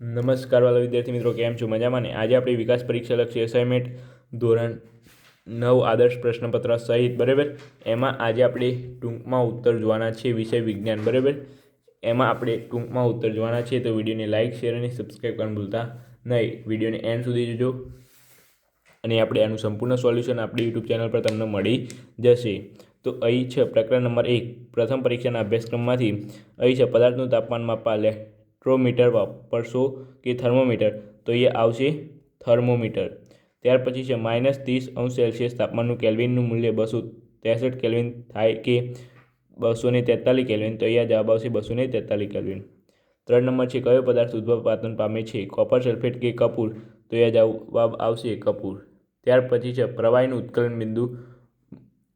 નમસ્કાર વાલા વિદ્યાર્થી મિત્રો, કેમ છો? મજામાં ને? આજે આપણી વિકાસ પરીક્ષા લક્ષી અસાઇનમેન્ટ ધોરણ નવ આદર્શ પ્રશ્નપત્ર સહિત, બરાબર? એમાં આજે આપણે ટૂંકમાં ઉત્તર જોવાના છે વિષય વિજ્ઞાન, બરાબર? એમાં આપણે ટૂંકમાં ઉત્તર જોવાના છે, તો વિડીયોને લાઇક શેર અને સબસ્ક્રાઈબ કરવાનું ભૂલતા નહીં. વિડીયોને એન્ડ સુધી જોજો. અને આપણે આનું સંપૂર્ણ સોલ્યુશન આપણી યુટ્યુબ ચેનલ પર તમને મળી જશે. તો અહીં છે પ્રકરણ નંબર એક. પ્રથમ પરીક્ષાના અભ્યાસક્રમમાંથી અહીં છે પદાર્થનું તાપમાન માપવા ઇલેક્ટ્રોમીટર વાપરશો કે થર્મોમીટર? તો એ આવશે થર્મોમીટર. ત્યાર પછી છે, માઇનસ ત્રીસ અંશ સેલ્સિયસ તાપમાનનું કેલ્વિનનું મૂલ્ય બસો ત્રેસઠ કેલ્વિન થાય કે બસો ને તેતાલીસ કેલ્વિન? તો અહીંયા જવાબ આવશે બસો ને તેતાલીસ કેલ્વિન. ત્રણ નંબર છે, કયો પદાર્થ ઉદ્ભવપાતન પામે છે? કોપર સલ્ફેટ કે કપૂર? તો અહીંયા જવાબ આવશે કપૂર. ત્યાર પછી છે, પ્રવાહીનું ઉત્કલન બિંદુ.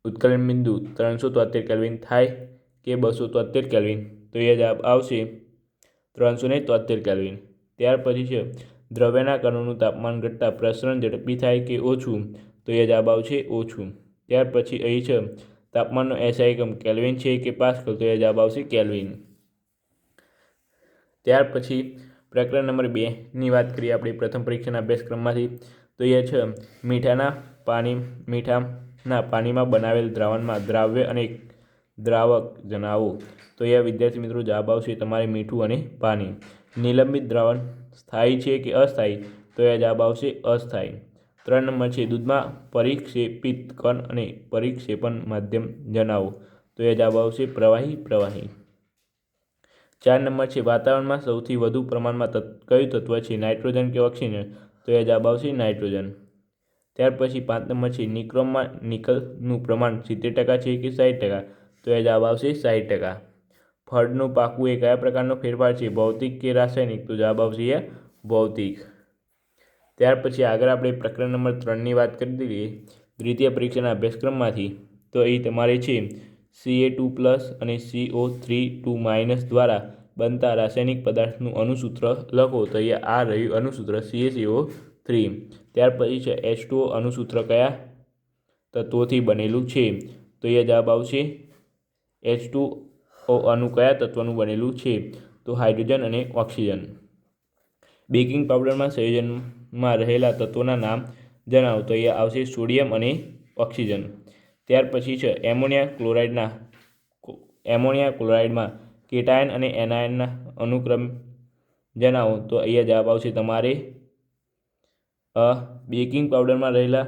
ઉત્કલન બિંદુ ત્રણસો તોતેર કેલ્વિન થાય કે બસો તોતેર કેલ્વિન? તો એ જવાબ આવશે ત્રણસો ને તોતેર કેલ્વિન. ત્યાર પછી છે, દ્રવ્યના કણોનું તાપમાન ઘટતા પ્રસરણ ઝડપી થાય કે ઓછું, તો એ જવાબ આવશે ઓછું. ત્યાર પછી અહીં છે, તાપમાનનો એસઆઈ એકમ કેલ્વિન છે કે પાસ્કલ, તો એ જવાબ આવશે કેલ્વિન. ત્યાર પછી પ્રકરણ નંબર બેની વાત કરીએ આપણી પ્રથમ પરીક્ષાના અભ્યાસક્રમમાંથી, તો એ છે, મીઠાના પાણી, મીઠાના પાણીમાં બનાવેલ દ્રાવણમાં દ્રાવ્ય અને દ્રાવક જણાવો. તો એ વિદ્યાર્થી મિત્રો જવાબ આવશે તમારે મીઠું અને પાણી. નિલંબિત દ્રાવણ સ્થાયી છે કે અસ્થાયી? તો એ જવાબ આવશે અસ્થાયી. ત્રણ નંબર છે, દૂધમાં પરિક્ષેપિત કણ અને પરિક્ષેપણ માધ્યમ જણાવો. તો એ જવાબ આવશે પ્રવાહી પ્રવાહી. ચાર નંબર છે, વાતાવરણમાં સૌથી વધુ પ્રમાણમાં કયું તત્વ છે? નાઇટ્રોજન કે ઓક્સિજન? તો એ જવાબ આવશે નાઇટ્રોજન. ત્યાર પછી પાંચ નંબર છે નિક્રોમમાં નિકલનું પ્રમાણ સિત્તેર ટકા છે કે સાઠ ટકા? તો એ જવાબ આવશે સાઠ ટકા. ફળનું પાકવું એ કયા પ્રકારનો ફેરફાર છે? ભૌતિક કે રાસાયણિક? તો જવાબ આવશે એ ભૌતિક. ત્યાર પછી આગળ આપણે પ્રકરણ નંબર ત્રણની વાત કરી દઈએ દ્વિતીય પરીક્ષાના અભ્યાસક્રમમાંથી. તો એ તમારે છે સીએ ટુ પ્લસ અને સીઓ થ્રી ટુ માઇનસ દ્વારા બનતા રાસાયણિક પદાર્થનું અણુસૂત્ર લખો. તો અહીંયા આ રહ્યું અણુસૂત્ર સીએસીઓ થ્રી ત્યાર પછી છે એચ ટુ અણુસૂત્ર કયા તત્વોથી બનેલું છે? તો એ જવાબ આવશે એચ ટુ અણુ કયા તત્વનું બનેલું છે. તો હાઇડ્રોજન અને ઓક્સિજન. બેકિંગ પાવડરમાં સંયોજનમાં રહેલા તત્વોના નામ જણાવો. તો એ આવશે સોડિયમ અને ઓક્સિજન. ત્યાર પછી છે એમોનિયા ક્લોરાઇડના એમોનિયા ક્લોરાઇડમાં કેટાયન અને એનાયનના અનુક્રમ જણાવો. તો અહીંયા જવાબ આવશે તમારે બેકિંગ પાવડરમાં રહેલા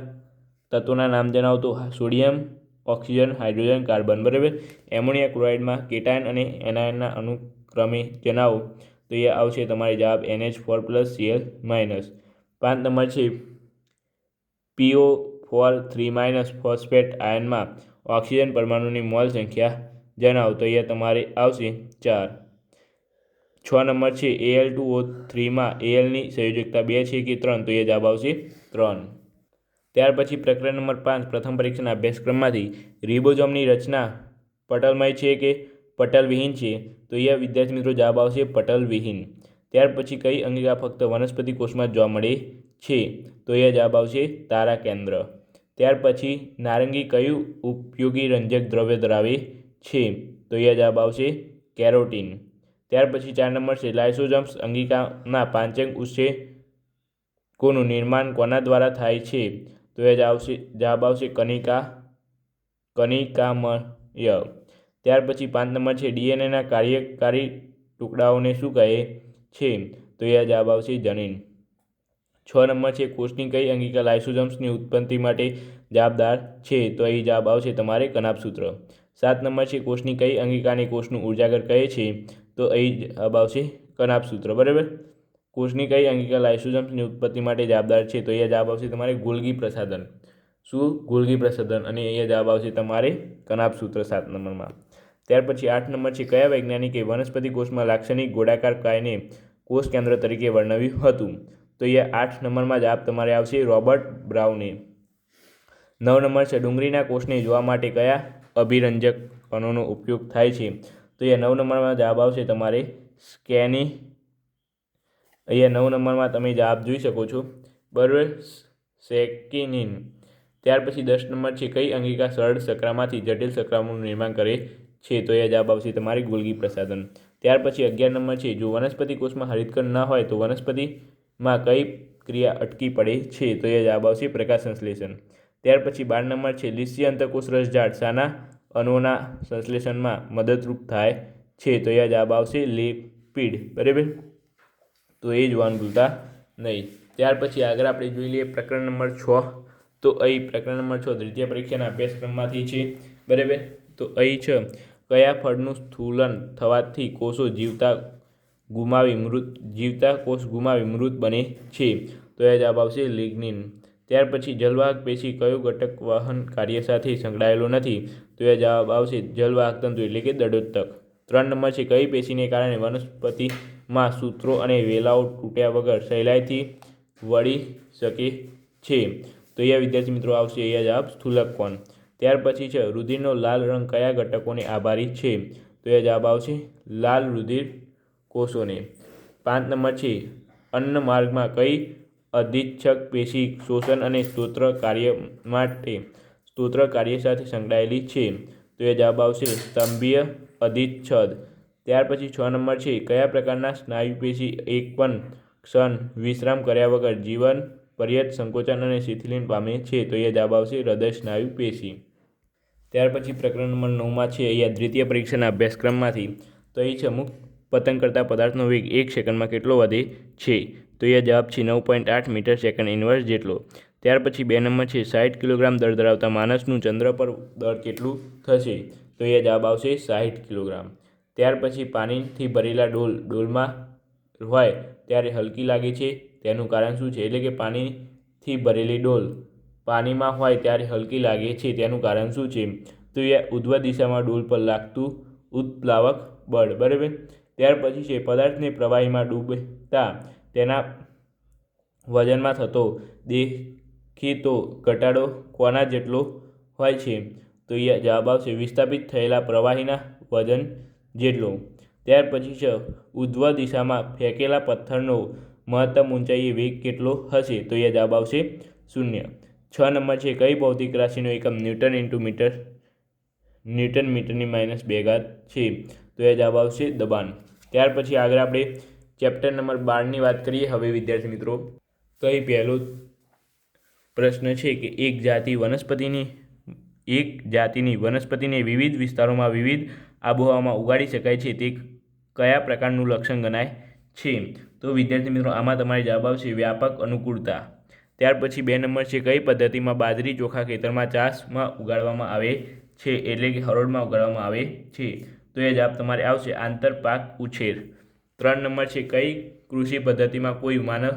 તત્વોના નામ જણાવો. તો સોડિયમ ઓક્સિજન, હાઇડ્રોજન, કાર્બન, બરાબર? એમોનિયા ક્લોરાઇડમાં કેટાયન અને એનાયનના અનુક્રમે જણાવો તો એ આવશે તમારે જવાબ NH four plus CL minus. પાંચ નંબર છે PO four three minus phosphate આયનમાં oxygen પરમાણુની મોલ સંખ્યા જણાવો, તો અહીંયા તમારે આવશે ચાર. છ નંબર છે, એલ ટુ ઓ થ્રીમાં એલની સંયોજકતા બે છે કે ત્રણ, તો એ જવાબ આવશે ત્રણ. ત્યાર પછી પ્રકરણ નંબર પાંચ, પ્રથમ પરીક્ષાના અભ્યાસક્રમમાંથી રિબોઝોમની રચના પટલમય છે કે પટલવિહીન છે? તો એ વિદ્યાર્થી મિત્રો જવાબ આવશે પટલવિહીન. ત્યાર પછી કઈ અંગિકા ફક્ત વનસ્પતિ કોષમાં જોવા મળે છે? તો એ જવાબ આવશે તારા કેન્દ્ર. ત્યાર પછી નારંગી કયું ઉપયોગી રંજક દ્રવ્ય ધરાવે છે? તો એ જવાબ આવશે કેરોટીન. ત્યાર પછી ચાર નંબર છે લાઇસોજમ્સ અંગિકાના પાંચંગ ઉત્સેકોનું નિર્માણ કોના દ્વારા થાય છે? તો એ જ આવશે જવાબ આવશે કનિકા, કનિકામય. ત્યાર પછી પાંચ નંબર છે, ડીએનએના કાર્યકારી ટુકડાઓને શું કહે છે? તો એ જવાબ આવશે જનીન. છ નંબર છે, કોષની કઈ અંગિકા લાઇસોજમ્સની ઉત્પત્તિ માટે જવાબદાર છે? તો અહીં જવાબ આવશે તમારે કનાપસૂત્ર સાત નંબર છે, કોષની કઈ અંગિકાને કોષનું ઉર્જાગર કહે છે? તો અહીં જવાબ આવશે કનાપસૂત્ર બરાબર? કોષની કઈ અંગિકા લાઇસોજમ્સની ઉત્પત્તિ માટે જવાબદાર છે? તો અહીંયા જવાબ આવશે તમારે ગોલગી પ્રસાધન. શું? ગોલગી પ્રસાધન. અને અહીંયા જવાબ આવશે તમારે કનાપસૂત્ર સાત નંબરમાં. ત્યાર પછી આઠ નંબર છે, કયા વૈજ્ઞાનિકે વનસ્પતિ કોષમાં લાક્ષણિક ગોળાકાર કાયને કોષ કેન્દ્ર તરીકે વર્ણવ્યું હતું? તો અહીંયા આઠ નંબરમાં જવાબ તમારે આવશે રોબર્ટ બ્રાઉને. નવ નંબર છે, ડુંગળીના કોષને જોવા માટે કયા અભિરંજક કણોનો ઉપયોગ થાય છે? તો એ નવ નંબરમાં જવાબ આવશે તમારે સ્કેની અહીંયા નવ નંબરમાં તમે જવાબ જોઈ શકો છો. બરાબર? સેકિનિન. ત્યાર પછી દસ નંબર છે, કઈ અંગિકા સરળ સકરામાંથી જટિલ સકરામનું નિર્માણ કરે છે, તો એ જવાબ આવશે તમારી ગુલગી પ્રસાધન. ત્યાર પછી અગિયાર નંબર છે, જો વનસ્પતિ કોષમાં હરિતકણ ન હોય તો વનસ્પતિમાં કઈ ક્રિયા અટકી પડે છે, તો એ જવાબ આવશે પ્રકાશ સંશ્લેષણ. ત્યાર પછી બાર નંબર છે લીસી અંતકોષ રસઝાડ શાના અણુઓના સંશ્લેષણમાં મદદરૂપ થાય છે, તો એ જવાબ આવશે લિપિડ. બરાબર? તો એ જોવાનું ભૂલતા નહીં. ત્યાર પછી આગળ આપણે જોઈ લઈએ પ્રકરણ નંબર છ. તો અહીં પ્રકરણ નંબર છ દ્વિતીય પરીક્ષાના અભ્યાસક્રમમાંથી છે. બરાબર? તો અહીં છે. કયા ફળનું સ્થૂલન થવાથી કોષો જીવતા ગુમાવી મૃત, જીવતા કોષ ગુમાવી મૃત બને છે? તો એ જવાબ આવશે લિગ્નિન. ત્યાર પછી જલવાહક પેશી કયો ઘટક વહન કાર્ય સાથે સંકળાયેલો નથી? તો એ જવાબ આવશે જલવાહક તંતુ એટલે કે દડોત્તક. ત્રણ નંબર છે, કઈ પેશીને કારણે વનસ્પતિમાં સૂત્રો અને વેલાઓ તૂટ્યા વગર સહેલાઈથી વળી શકે છે. તો અહીંયા વિદ્યાર્થી મિત્રો આવશે અહીંયા જવાબ સ્થૂલક કોણ ત્યાર પછી છે, રુધિરનો લાલ રંગ કયા ઘટકોને આભારી છે? તો એ જવાબ આવશે લાલ રુધિર કોષોને. પાંચ નંબર છે, અન્ન માર્ગમાં કઈ અધિચ્છક પેશી શોષણ અને સ્તોત્ર કાર્ય માટે સ્તોત્ર કાર્ય સાથે સંકળાયેલી છે? તો એ જવાબ આવશે સ્તંભીય અધિચ્છદ. ત્યાર પછી છ નંબર છે, કયા પ્રકારના સ્નાયુ પેશી એક પણ ક્ષણ વિશ્રામ કર્યા વગર જીવન પર્યત સંકોચન અને શિથિલીન પામે છે, તો એ જવાબ આવશે હૃદય સ્નાયુ પેશી ત્યાર પછી પ્રકરણ નંબર નવમાં છે, અહીંયા દ્વિતીય પરીક્ષાના અભ્યાસક્રમમાંથી. તો એ છે, અમુક પતંગ કરતા પદાર્થનો વેગ એક સેકન્ડમાં કેટલો વધે છે? તો એ જવાબ છે, નવ પોઈન્ટ આઠ મીટર સેકન્ડ ઇન્વર્સ જેટલો. ત્યાર પછી બે નંબર છે સાઠ કિલોગ્રામ દળ ધરાવતા માણસનું ચંદ્ર પર દળ કેટલું થશે? તો એ જવાબ આવશે સાઠ કિલોગ્રામ. ત્યાર પછી પાણીથી ભરેલા ડોલ, ડોલમાં હોય ત્યારે હલકી લાગે છે. તેનું કારણ શું છે? એટલે કે પાણીથી ભરેલી ડોલ પાણીમાં હોય ત્યારે હલકી લાગે છે. તેનું કારણ શું છે? તો એ ઉધ્વ દિશામાં ડોલ પર લાગતું ઉત્પ્લાવક બળ, બરાબર? ત્યાર પછી છે પદાર્થને પ્રવાહીમાં ડૂબતા તેના વજનમાં થતો દેખીતો ઘટાડો કોના જેટલો હોય છે? તો એ જવાબ આવશે, વિસ્થાપિત થયેલા પ્રવાહીના વજન જેટલો. ત્યાર પછી છે ઉધ્વ દિશામાં ફેંકેલા પથ્થરનો મહત્તમ ઊંચાઈએ વેગ કેટલો હશે તો એ જવાબ આવશે શૂન્ય. છ નંબર છે, કઈ ભૌતિક રાશિનો એકમ ન્યૂટન ઇન્ટુ મીટર, ન્યૂટન મીટરની માઇનસ બે ઘાત છે તો એ જવાબ આવશે દબાણ. ત્યાર પછી આગળ આપણે ચેપ્ટર નંબર બારની વાત કરીએ. હવે વિદ્યાર્થી મિત્રો, તો અહીં પહેલો પ્રશ્ન છે કે એક જાતિ વનસ્પતિની, એક જાતિની વનસ્પતિને વિવિધ વિસ્તારોમાં વિવિધ આબોહવામાં ઉગાડી શકાય છે તે કયા પ્રકારનું લક્ષણ ગણાય છે? તો વિદ્યાર્થી મિત્રો, આમાં તમારે જવાબ આવશે વ્યાપક અનુકૂળતા. ત્યાર પછી બે નંબર છે, કઈ પદ્ધતિમાં બાજરી ચોખા ખેતરમાં ચાસમાં ઉગાડવામાં આવે છે? એટલે કે હરોળમાં ઉગાડવામાં આવે છે. તો એ જવાબ તમારે આવશે આંતરપાક ઉછેર. ત્રણ નંબર છે, કઈ કૃષિ પદ્ધતિમાં કોઈ માનવ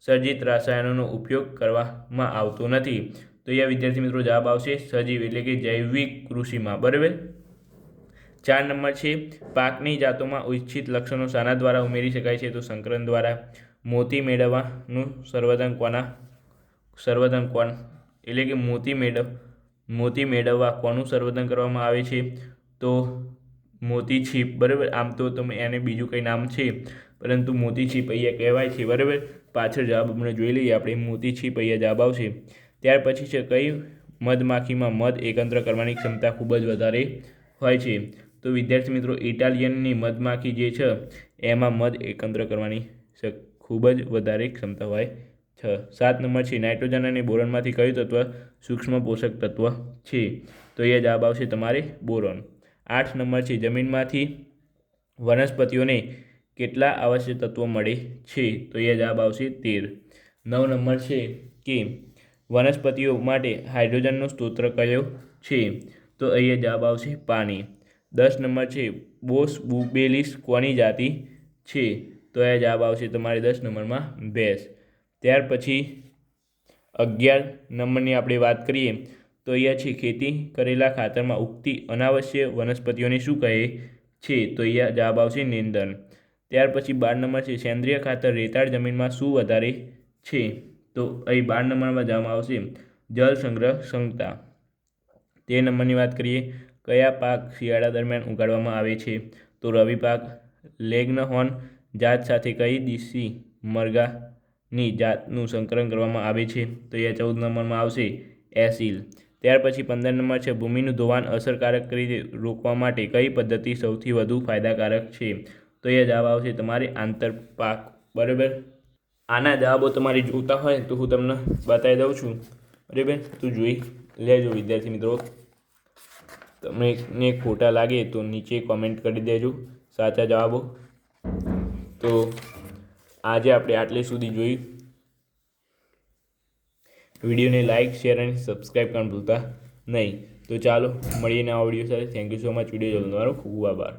સર્જિત રસાયણોનો ઉપયોગ કરવામાં આવતો નથી? તો એ વિદ્યાર્થી મિત્રો જવાબ આવશે સજીવ એટલે કે જૈવિક કૃષિમાં. બરાબર? ચાર નંબર છે, પાકની જાતોમાં ઇચ્છિત લક્ષણો શાના દ્વારા ઉમેરી શકાય છે, તો સંકલન દ્વારા મોતી મેળવવાનું સર્વધન કોના? સર્વધન કોણ? એટલે કે મોતી મેળવ, મોતી મેળવવા કોનું સર્વધન કરવામાં આવે છે? તો મોતી છીપ, બરાબર? આમ તો તમે એને બીજું કંઈ નામ છે, પરંતુ મોતી છીપ અહીંયા કહેવાય છે, બરાબર? પાછળ જવાબ આપણે જોઈ લઈએ, આપણે મોતી છીપ અહીંયા જવાબ આવશે. ત્યાર પછી છે, કઈ મધમાખીમાં મધ એકત્ર કરવાની ક્ષમતા ખૂબ જ વધારે હોય છે? તો વિદ્યાર્થી મિત્રો, ઇટાલિયનની મધમાખી જે છે, એમાં મધ એકત્ર કરવાની ખૂબ જ વધારે ક્ષમતા હોય છે. સાત નંબર છે, નાઇટ્રોજન અને બોરોનમાંથી કયું તત્વ સૂક્ષ્મ પોષક તત્વ છે? તો એ જવાબ આવશે તમારે બોરોન. આઠ નંબર છે, જમીનમાંથી વનસ્પતિઓને કેટલા આવશ્યક તત્વો મળે છે? તો એ જવાબ આવશે તેર. નવ નંબર છે કે વનસ્પતિઓ માટે હાઇડ્રોજનનો સ્ત્રોત કયો છે? તો અહીંયા જવાબ આવશે પાણી. દસ નંબર છે, બોસ બુબેલિસ કોની જાતિ છે? તો એ જવાબ આવશે તમારે દસ નંબરમાં ભેંસ. ત્યાર પછી અગિયાર નંબરની આપણે વાત કરીએ, તો અહીંયા છે ખેતી કરેલા ખાતરમાં ઉગતી અનાવશ્ય વનસ્પતિઓને શું કહે છે? તો અહીંયા જવાબ આવશે નિંદન ત્યાર પછી બાર નંબર છે, સેન્દ્રિય ખાતર રેતાળ જમીનમાં શું વધારે છે? તો અહીં બાર નંબરમાં જવામાં આવશે જળ સંગ્રહ ક્ષમતા તે નંબરની વાત કરીએ કયા પાક શિયાળા દરમિયાન ઉગાડવામાં આવે છે? તો રવિ પાક લેગ્નહોર્ન જાત સાથે કઈ દેશી મરઘાની જાતનું સંકલન કરવામાં આવે છે? તો એ ચૌદ નંબરમાં આવશે, એસિલ. ત્યાર પછી પંદર નંબર છે, ભૂમિનું ધોવાણ અસરકારક રીતે રોકવા માટે કઈ પદ્ધતિ સૌથી વધુ ફાયદાકારક છે? તો એ જવાબ આવશે તમારે આંતરપાક બરાબર? આના જવાબો તમારે જોતા હોય તો હું તમને બતાવી દઉં છું. બરાબર? તો જોઈ લેજો વિદ્યાર્થી મિત્રો. તમને ખોટા લાગે તો નીચે કોમેન્ટ કરી દેજો, સાચા જવાબો. તો આજે આપણે આટલે સુધી જોયું. વિડીયોને લાઇક શેર અને સબસ્ક્રાઈબ કરવાનું ભૂલતા નહીં. તો ચાલો મળીને આ વીડિયો સાથે. Thank you so much video જોવાનો તમારો ખૂબ આભાર.